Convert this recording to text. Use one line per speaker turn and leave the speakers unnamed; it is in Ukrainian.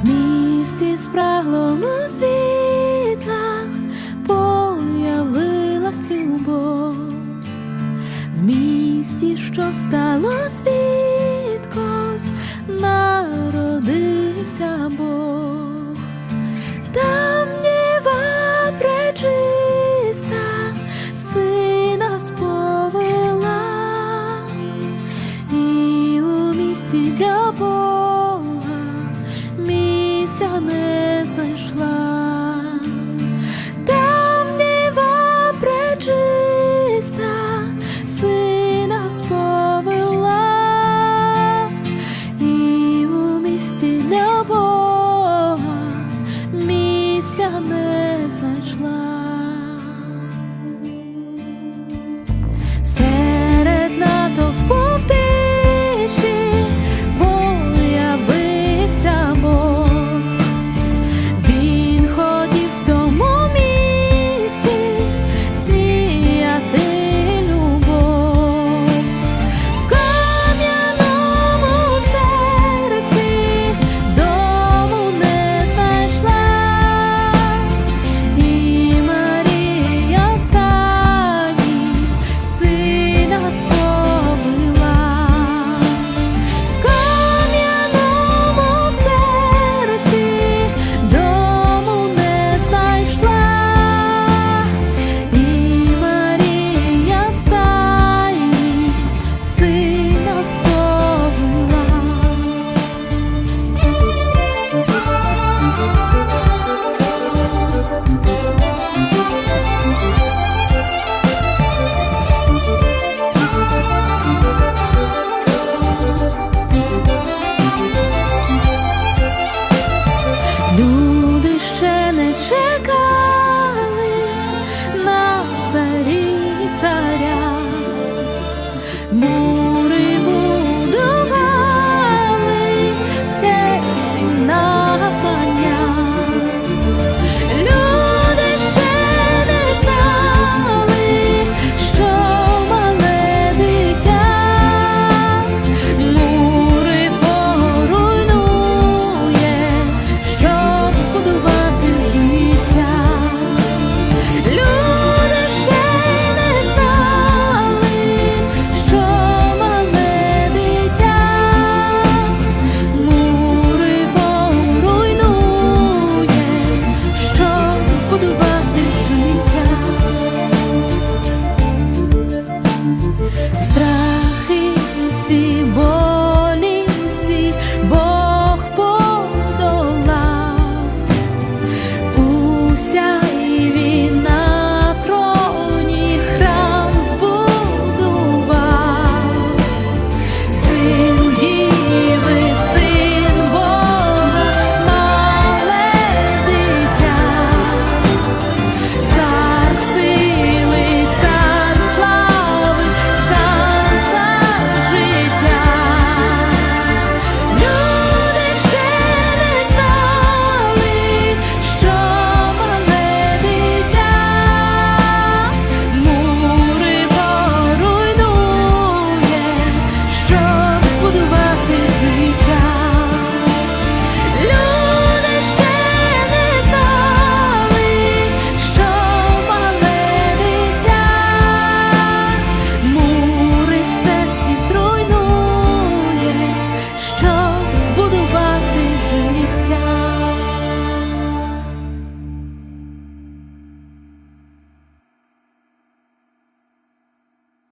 з місті спраглому світла появилась любов, в місті, що стало світком, народився Бог. знайшла там дива пречиста, сина сповела, і у для Бога місця не знайшла.